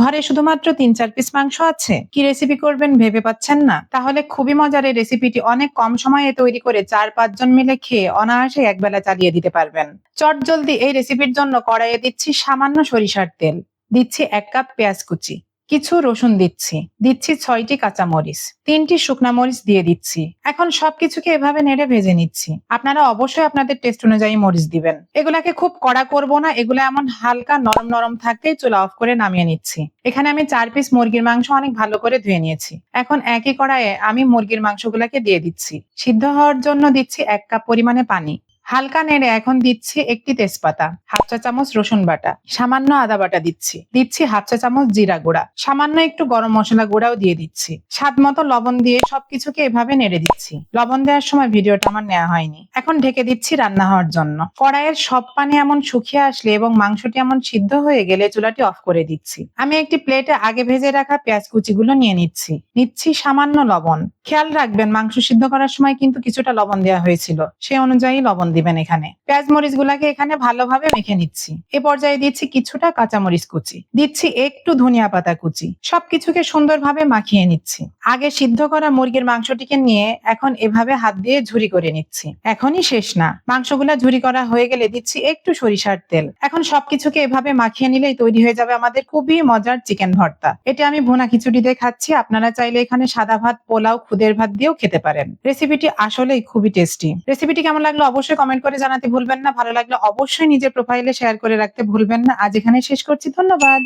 ঘরে শুধুমাত্র তিন চার পিস মাংস আছে? কি রেসিপি করবেন ভেবে পাচ্ছেন না? তাহলে খুবই মজার এই রেসিপিটি অনেক কম সময়ে তৈরি করে চার পাঁচজন মিলে খেয়ে অনায়াসে একবেলা চালিয়ে দিতে পারবেন। চট জলদি এই রেসিপির জন্য কড়াইয়ে দিচ্ছি সামান্য সরিষার তেল। দিচ্ছি এক কাপ পেঁয়াজ কুচি। কিছু রসুন দিচ্ছি। দিচ্ছি ছয়টি কাঁচা মরিচ তিনটি শুকনা মরিচ দিয়ে দিচ্ছি। এখন সবকিছুকে এভাবে নেড়ে ভেজে নিচ্ছি। আপনারা অবশ্যই আপনাদের টেস্ট অনুযায়ী মরিচ দিবেন। এগুলাকে খুব কড়া করব না, এগুলো এমন হালকা নরম নরম থাকতেই চুলা অফ করে নামিয়ে নিচ্ছি। এখানে আমি চার পিস মুরগির মাংস অনেক ভালো করে ধুয়ে নিয়েছি। এখন একই কড়াইয়ে আমি মুরগির মাংসগুলাকে দিয়ে দিচ্ছি। সিদ্ধ হওয়ার জন্য দিচ্ছি এক কাপ পরিমাণে পানি। হালকা নেড়ে এখন দিচ্ছি একটি তেজপাতা, হাফ চা চামচ রসুন বাটা, সামান্য আদা বাটা দিচ্ছি দিচ্ছি হাফ চা চামচ জিরা গুঁড়া, সামান্য একটু গরম মশলা গুঁড়াও দিয়ে দিচ্ছি। স্বাদ মতো লবণ দিয়ে সবকিছুকে এভাবে নেড়ে দিচ্ছি। লবণ দেওয়ার সময় ভিডিওটা আমার নেওয়া হয়নি। এখন ঢেকে দিচ্ছি রান্না হওয়ার জন্য। কড়াইয়ের সব পানি এমন শুকিয়ে আসলে এবং মাংসটি এমন সিদ্ধ হয়ে গেলে চুলাটি অফ করে দিচ্ছি। আমি একটি প্লেটে আগে ভেজে রাখা পেঁয়াজ কুচিগুলো নিয়ে নিচ্ছি। নিচ্ছি সামান্য লবণ। খেয়াল রাখবেন, মাংস সিদ্ধ করার সময় কিন্তু কিছুটা লবণ দেওয়া হয়েছিল। সে অনুযায়ী লবণ দিবেন এখানে। পেঁয়াজ মরিচ গুলাকে এখানে ভালোভাবে মেখে নিচ্ছি। এ পর্যায়ে দিচ্ছি কিছুটা কাঁচামরিচ কুচি। দিচ্ছি একটু ধনিয়া পাতা কুচি। সবকিছুকে সুন্দরভাবে মাখিয়ে নিচ্ছি। আগে সিদ্ধ করা মুরগির মাংসটিকে নিয়ে এখন এভাবে হাত দিয়ে ঝুরি করে নিচ্ছি। এখনই শেষ না। মাংসগুলা ঝুরি করা হয়ে গেলে দিচ্ছি একটু সরিষার তেল। এখন সবকিছুকে এভাবে মাখিয়ে নিলেই তৈরি হয়ে যাবে আমাদের খুবই মজার চিকেন ভর্তা। এটা আমি ভুনা খিচুড়ি দিয়ে খাচ্ছি। আপনারা চাইলে এখানে সাদা ভাত, পোলাও খুদের ভাত দিয়েও খেতে পারেন। রেসিপিটি আসলেই খুবই টেস্টি রেসিপিটি কেমন লাগল অবশ্যই কমেন্ট করে জানাতে ভুলবেন না। ভালো লাগলে অবশ্যই নিজের প্রোফাইলে শেয়ার করে রাখতে ভুলবেন না। আজ এখানে শেষ করছি। ধন্যবাদ।